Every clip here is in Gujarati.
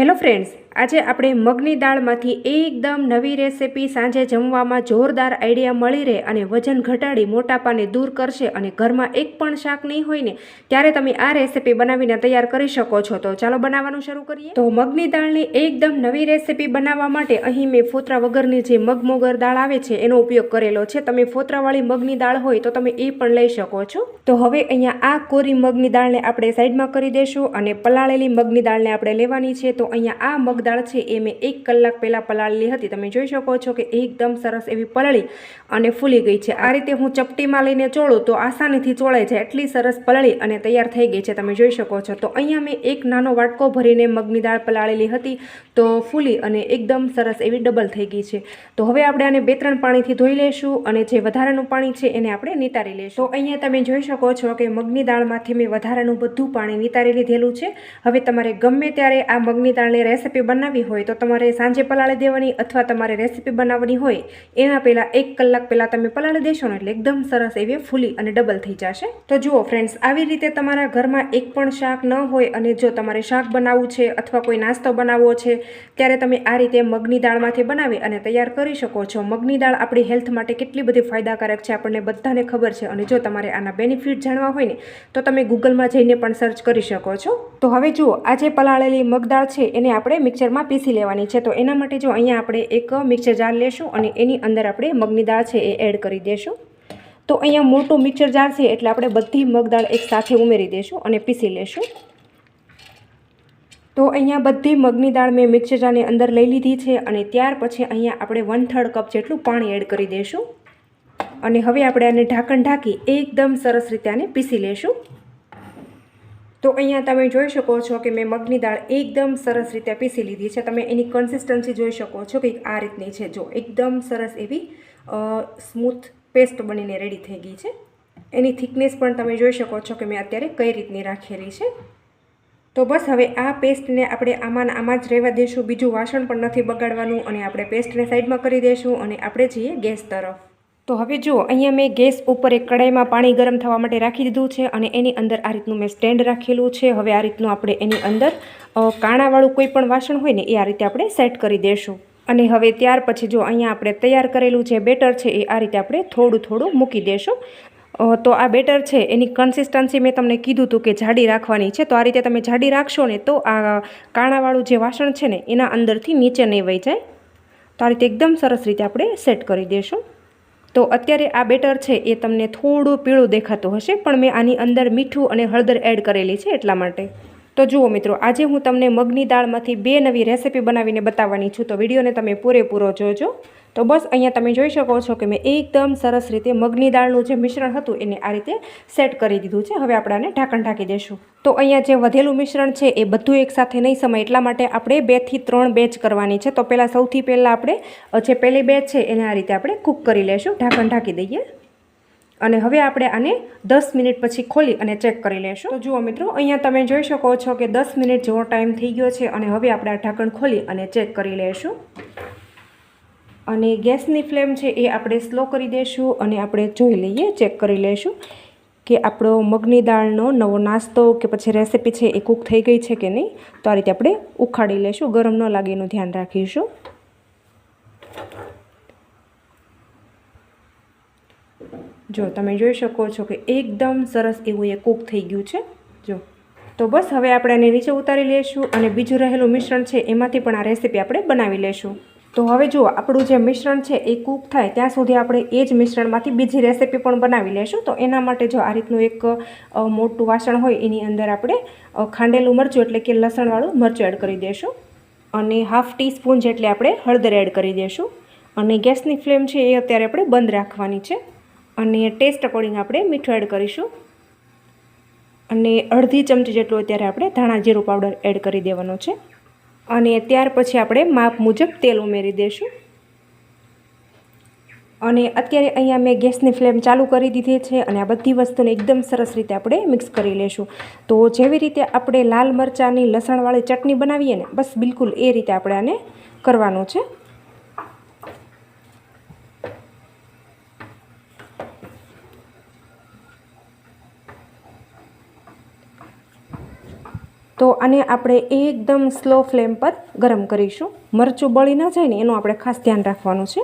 હેલો ફ્રેન્ડ્સ, આજે આપણે મગની દાળમાંથી એકદમ નવી રેસિપી સાંજે જમવામાં જોરદાર આઈડિયા મળી રહે અને વજન ઘટાડી મોટાપાને દૂર કરશે અને ઘરમાં એક પણ શાક નહીં હોય ને, ત્યારે તમે આ રેસિપી બનાવીને તૈયાર કરી શકો છો. તો ચાલો બનાવવાનું શરૂ કરીએ. તો મગની દાળની એકદમ નવી રેસિપી બનાવવા માટે અહીં મેં ફોતરા વગરની જે મગમોગર દાળ આવે છે, એનો ઉપયોગ કરેલો છે. તમે ફોતરાવાળી મગની દાળ હોય તો તમે એ પણ લઈ શકો છો. તો હવે અહીંયા આ કોરી મગની દાળને આપણે સાઈડમાં કરી દઈશું અને પલાળેલી મગની દાળને આપણે લેવાની છે. તો અહીંયા આ મગદાળ છે એ મેં એક કલાક પહેલાં પલાળેલી હતી. તમે જોઈ શકો છો કે એકદમ સરસ એવી પલળી અને ફૂલી ગઈ છે. આ રીતે હું ચપટીમાં લઈને ચોળું તો આસાનીથી ચોળાય જાય. એટલી સરસ પલળી અને તૈયાર થઈ ગઈ છે. તમે જોઈ શકો છો. તો અહીંયા મેં એક નાનો વાટકો ભરીને મગની દાળ પલાળેલી હતી. તો ફૂલી અને એકદમ સરસ એવી ડબલ થઈ ગઈ છે. તો હવે આપણે આને બે ત્રણ પાણીથી ધોઈ લેશું અને જે વધારાનું પાણી છે એને આપણે નિતારી લેશું. તો અહીંયા તમે જોઈ શકો છો કે મગની દાળમાંથી મેં વધારાનું બધું પાણી નિતારી લીધેલું છે. હવે તમારે ગમે ત્યારે આ મગની દાળની રેસીપી બનાવવી હોય તો તમારે સાંજે પલાળી દેવાની અથવા તમારે રેસીપી બનાવવાની હોય, એના પહેલાં એક કલાક પહેલાં તમે પલાળી દેશો ને એટલે એકદમ સરસ એવી ફૂલી અને ડબલ થઈ જશે. તો જુઓ ફ્રેન્ડ્સ આવી રીતે તમારા ઘરમાં એક પણ શાક ન હોય અને જો તમારે શાક બનાવવું છે અથવા કોઈ નાસ્તો બનાવવો છે, ત્યારે તમે આ રીતે મગની દાળમાંથી બનાવી અને તૈયાર કરી શકો છો. મગની દાળ આપણી હેલ્થ માટે કેટલી બધી ફાયદાકારક છે આપણને બધાને ખબર છે અને જો તમારે આના બેનિફિટ જાણવા હોય ને, તો તમે ગૂગલમાં જઈને પણ સર્ચ કરી શકો છો. તો હવે જુઓ આ જે પલાળેલી મગદાળ છે એને આપણે મિક્સરમાં પીસી લેવાની છે. તો એના માટે જો અહીંયા આપણે એક મિક્સર જાર લેશું અને એની અંદર આપણે મગની દાળ છે એ એડ કરી દેશું. તો અહીંયા મોટું મિક્સર જાર છે એટલે આપણે બધી મગદાળ એક સાથે ઉમેરી દઈશું અને પીસી લેશું. તો અહીંયા બધી મગની દાળ મેં મિક્સર જારની અંદર લઈ લીધી છે અને ત્યાર પછી અહીંયા આપણે વન થર્ડ કપ જેટલું પાણી એડ કરી દઈશું અને હવે આપણે આને ઢાંકણ ઢાંકી એકદમ સરસ રીતે આને પીસી લેશું. તો અહીંયા તમે જોઈ શકો છો કે મેં મગની દાળ એકદમ સરસ રીતે પીસી લીધી છે. તમે એની કન્સિસ્ટન્સી જોઈ શકો છો કે આ રીતની છે. જો એકદમ સરસ એવી સ્મૂથ પેસ્ટ બનીને રેડી થઈ ગઈ છે. એની થિકનેસ પણ તમે જોઈ શકો છો કે મેં અત્યારે કઈ રીતની રાખેલી છે. તો બસ હવે આ પેસ્ટને આપણે આમાં આમાં જ રહેવા દઈશું. બીજું વાસણ પણ નથી બગાડવાનું અને આપણે પેસ્ટને સાઈડમાં કરી દઈશું અને આપણે જઈએ ગેસ તરફ. તો હવે જુઓ, અહીંયા મેં ગેસ ઉપર એક કડાઈમાં પાણી ગરમ થવા માટે રાખી દીધું છે અને એની અંદર આ રીતનું મેં સ્ટેન્ડ રાખેલું છે. હવે આ રીતનું આપણે એની અંદર કાણાવાળું કોઈ પણ વાસણ હોય ને એ આ રીતે આપણે સેટ કરી દઈશું અને હવે ત્યાર પછી જો અહીંયા આપણે તૈયાર કરેલું જે બેટર છે એ આ રીતે આપણે થોડું થોડું મૂકી દઈશું તો આ બેટર છે, એની કન્સિસ્ટન્સી મેં તમને કીધું હતું કે જાડી રાખવાની છે. તો આ રીતે તમે જાડી રાખશો ને તો આ કાણાવાળું જે વાસણ છે ને એના અંદરથી નીચે નહીં વહી જાય. તો આ રીતે એકદમ સરસ રીતે આપણે સેટ કરી દઈશું તો અત્યારે આ બેટર છે એ તમને થોડું પીળું દેખાતું હશે, પણ મેં આની અંદર મીઠું અને હળદર એડ કરેલી છે એટલા માટે. તો જુઓ મિત્રો, આજે હું તમને મગની દાળમાંથી બે નવી રેસિપી બનાવીને બતાવવાની છું, તો વિડીયોને તમે પૂરેપૂરો જોજો. તો બસ અહીંયા તમે જોઈ શકો છો કે મેં એકદમ સરસ રીતે મગની દાળનું જે મિશ્રણ હતું એને આ રીતે સેટ કરી દીધું છે. હવે આપણે આને ઢાંકણ ઢાંકી દઈશું. તો અહીંયા જે વધેલું મિશ્રણ છે એ બધું એકસાથે નહીં સમય, એટલા માટે આપણે બેથી ત્રણ બેચ કરવાની છે. તો પહેલાં સૌથી પહેલાં આપણે જે પહેલી બેચ છે એને આ રીતે આપણે કૂક કરી લેશું. ઢાંકણ ઢાંકી દઈએ. અને હવે આપણે આને દસ મિનિટ પછી ખોલી અને ચેક કરી લેશું. તો જુઓ મિત્રો, અહીંયા તમે જોઈ શકો છો કે દસ મિનિટ જેવો ટાઈમ થઈ ગયો છે અને હવે આપણે આ ઢાંકણ ખોલી અને ચેક કરી લેશું. અને ગેસની ફ્લેમ છે એ આપણે સ્લો કરી દઈશું અને આપણે જોઈ લઈએ, ચેક કરી લઈશું કે આપણો મગની દાળનો નવો નાસ્તો કે પછી રેસીપી છે એ કૂક થઈ ગઈ છે કે નહીં. તો આ રીતે આપણે ઉખાડી લઈશું. ગરમ ન લાગે એનું ધ્યાન રાખીશું. જો, તમે જોઈ શકો છો કે એકદમ સરસ એવું એ કૂક થઈ ગયું છે. જો, તો બસ હવે આપણે આને નીચે ઉતારી લઈશું અને બીજું રહેલું મિશ્રણ છે એમાંથી પણ આ રેસીપી આપણે બનાવી લઈશું. તો હવે જુઓ, આપણું જે મિશ્રણ છે એ કૂક થાય, ત્યાં સુધી આપણે એ જ મિશ્રણમાંથી બીજી રેસીપી પણ બનાવી લઈશું તો એના માટે જો આ રીતનું એક મોટું વાસણ હોય, એની અંદર આપણે ખાંડેલું મરચું એટલે કે લસણવાળું મરચું એડ કરી દઈશું અને હાફ ટી સ્પૂન જેટલી આપણે હળદર એડ કરી દઈશું અને ગેસની ફ્લેમ છે એ અત્યારે આપણે બંધ રાખવાની છે. અને ટેસ્ટ અકોર્ડિંગ આપણે મીઠું એડ કરીશું. અને અડધી ચમચી જેટલું અત્યારે આપણે ધાણા જીરું પાવડર એડ કરી દેવાનો છે. અને ત્યાર પછી આપણે માપ મુજબ તેલ ઉમેરી દઈશું અને અત્યારે અહીંયા મેં ગેસની ફ્લેમ ચાલુ કરી દીધી છે અને આ બધી વસ્તુને એકદમ સરસ રીતે આપણે મિક્સ કરી લેશું. તો જેવી રીતે આપણે લાલ મરચાંની લસણવાળી ચટણી બનાવીએ ને, બસ બિલકુલ એ રીતે આપણે આને કરવાનું છે. તો આને આપણે એકદમ સ્લો ફ્લેમ પર ગરમ કરીશું. મરચું બળી ન જાય ને એનું આપણે ખાસ ધ્યાન રાખવાનું છે.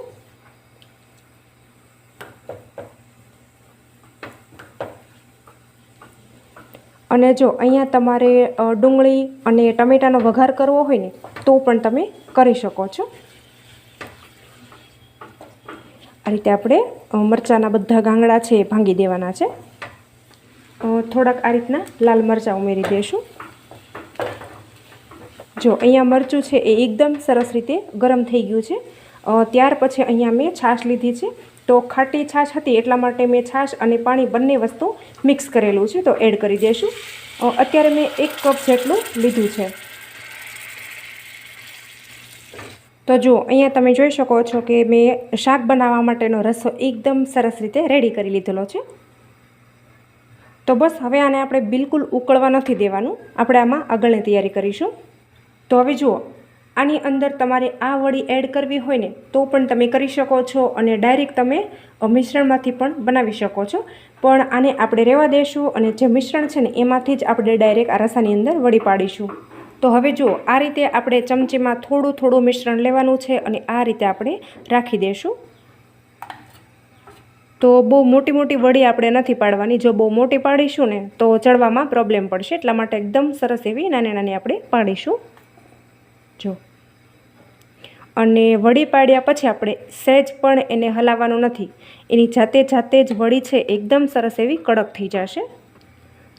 અને જો અહીંયા તમારે ડુંગળી અને ટમેટાનો વઘાર કરવો હોય ને, તો પણ તમે કરી શકો છો. આ રીતે આપણે મરચાંના બધા ગાંગડા છે એ ભાંગી દેવાના છે. થોડાક આ રીતના લાલ મરચાં ઉમેરી દઈશું જો અહીંયા મરચું છે એ એકદમ સરસ રીતે ગરમ થઈ ગયું છે. ત્યાર પછી અહીંયા મેં છાશ લીધી છે. તો ખાટી છાશ હતી એટલા માટે મેં છાશ અને પાણી બંને વસ્તુ મિક્સ કરેલું છે. તો એડ કરી દઈશું. અત્યારે મેં એક કપ જેટલું લીધું છે. તો જુઓ અહીંયા તમે જોઈ શકો છો કે મેં શાક બનાવવા માટેનો રસો એકદમ સરસ રીતે રેડી કરી લીધેલો છે. તો બસ, હવે આને આપણે બિલકુલ ઉકળવા નથી દેવાનું. આપણે આમાં આગળની તૈયારી કરીશું. તો હવે જુઓ, આની અંદર તમારે આ વડી એડ કરવી હોય ને, તો પણ તમે કરી શકો છો અને ડાયરેક્ટ તમે મિશ્રણમાંથી પણ બનાવી શકો છો. પણ આને આપણે રહેવા દઈશું અને જે મિશ્રણ છે ને, એમાંથી જ આપણે ડાયરેક્ટ આ રસાની અંદર વડી પાડીશું. તો હવે જુઓ, આ રીતે આપણે ચમચીમાં થોડું થોડું મિશ્રણ લેવાનું છે અને આ રીતે આપણે રાખી દઈશું તો બહુ મોટી મોટી વડી આપણે નથી પાડવાની. જો બહુ મોટી પાડીશું ને, તો ચડવામાં પ્રોબ્લેમ પડશે. એટલા માટે એકદમ સરસ એવી નાની નાની આપણે પાડીશું. જો. અને વળી પાડ્યા પછી આપણે સહેજ પણ એને હલાવવાનું નથી. એની જાતે જાતે જ વળી છે, એકદમ સરસ એવી કડક થઈ જશે.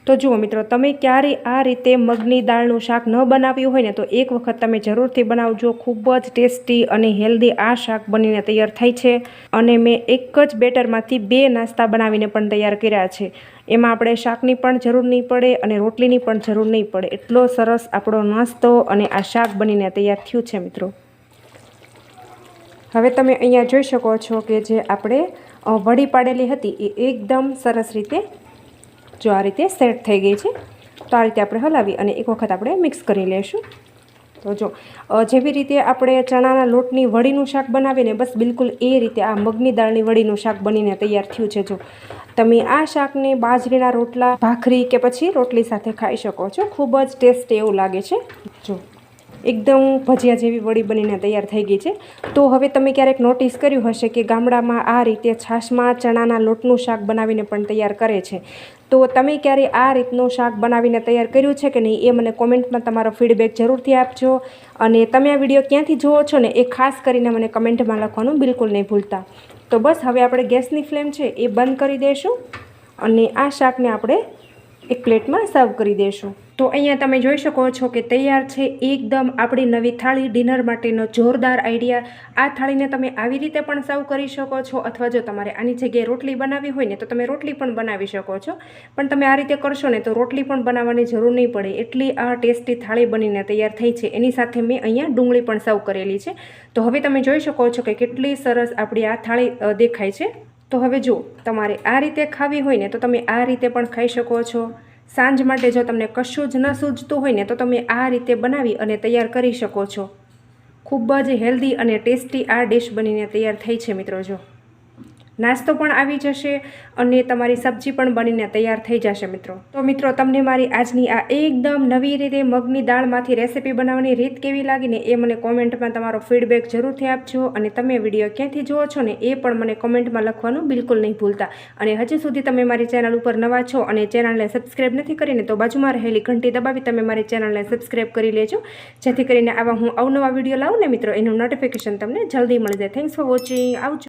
તો જુઓ મિત્રો, તમે ક્યારે આ રીતે મગની દાળનું શાક ન બનાવ્યું હોય ને તો એક વખત તમે જરૂરથી બનાવજો. ખૂબ જ ટેસ્ટી અને હેલ્ધી આ શાક બનીને તૈયાર થાય છે. અને મેં એક જ બેટરમાંથી બે નાસ્તા બનાવીને પણ તૈયાર કર્યા છે. એમાં આપણે શાકની પણ જરૂર નહીં પડે અને રોટલીની પણ જરૂર નહીં પડે. એટલો સરસ આપણો નાસ્તો અને આ શાક બનીને તૈયાર થયું છે મિત્રો. હવે તમે અહીંયા જોઈ શકો છો કે જે આપણે વળી પાડેલી હતી એ એકદમ સરસ રીતે જો આ રીતે સેટ થઈ ગઈ છે, તો આ રીતે આપણે હલાવી અને એક વખત આપણે મિક્સ કરી લઈશું તો જો જેવી રીતે આપણે ચણાના લોટની વડીનું શાક બનાવીને, બસ બિલકુલ એ રીતે આ મગની દાળની વડીનું શાક બનીને તૈયાર થયું છે, જો. તમે આ શાકને બાજરીના રોટલા, ભાખરી કે પછી રોટલી સાથે ખાઈ શકો છો. ખૂબ જ ટેસ્ટી એવું લાગે છે. જો. એકદમ ભજીયા જેવી વડી બનીને તૈયાર થઈ ગઈ છે. તો હવે તમે ક્યારેક નોટિસ કર્યું હશે કે ગામડામાં આ રીતે છાશમાં ચણાના લોટનું શાક બનાવીને પણ તૈયાર કરે છે. તો તમે ક્યારે આ રીતનું શાક બનાવીને તૈયાર કર્યું છે કે નહીં એ મને કોમેન્ટમાં તમારો ફીડબેક જરૂરથી આપજો. અને તમે આ વીડિયો ક્યાંથી જુઓ છો ને એ ખાસ કરીને મને કમેન્ટમાં લખવાનું બિલકુલ નહીં ભૂલતા. તો બસ, હવે આપણે ગેસની ફ્લેમ છે એ બંધ કરી દઈશું અને આ શાકને આપણે એક પ્લેટમાં સર્વ કરી દેશું. તો અહીંયા તમે જોઈ શકો છો કે તૈયાર છે એકદમ આપણી નવી થાળી, ડિનર માટેનો જોરદાર આઈડિયા. આ થાળીને તમે આવી રીતે પણ સર્વ કરી શકો છો અથવા જો તમારે આની જગ્યાએ રોટલી બનાવવી હોય ને, તો તમે રોટલી પણ બનાવી શકો છો. પણ તમે આ રીતે કરશો ને, તો રોટલી પણ બનાવવાની જરૂર નહીં પડે. એટલી આ ટેસ્ટી થાળી બનીને તૈયાર થઈ છે. એની સાથે મેં અહીંયા ડુંગળી પણ સર્વ કરેલી છે. તો હવે તમે જોઈ શકો છો કે કેટલી સરસ આપણી આ થાળી દેખાય છે. તો હવે જો તમારે આ રીતે ખાવી હોય ને તો તમે આ રીતે પણ ખાઈ શકો છો. સાંજ માટે જો તમને કશું જ ન સૂજતું હોય ને તો તમે આ રીતે બનાવી અને તૈયાર કરી શકો છો. ખૂબ જ હેલ્ધી અને ટેસ્ટી આ ડિશ બનીને તૈયાર થઈ છે મિત્રો, જો. નાસ્તો પણ આવી જશે અને તમારી સબ્જી પણ બનીને તૈયાર થઈ જશે મિત્રો. તો મિત્રો, તમને મારી આજની આ એકદમ નવી રીતે મગની દાળમાંથી રેસીપી બનાવવાની રીત કેવી લાગીને એ મને કોમેન્ટમાં તમારો ફીડબેક જરૂરથી આપજો અને તમે વીડિયો ક્યાંથી જુઓ છો ને એ પણ મને કોમેન્ટમાં લખવાનું બિલકુલ નહીં ભૂલતા. અને હજી સુધી તમે મારી ચેનલ ઉપર નવા છો અને ચેનલને સબસ્ક્રાઈબ નથી કરીને તો બાજુમાં રહેલી ઘંટી દબાવી તમે મારી ચેનલને સબસ્ક્રાઈબ કરી લેજો. જેથી કરીને આવા હું અવનવા વીડિયો લાવું ને મિત્રો, એનું નોટિફિકેશન તમને જલ્દી મળી જાય. થેન્ક્સ ફોર વોચિંગ આવજો.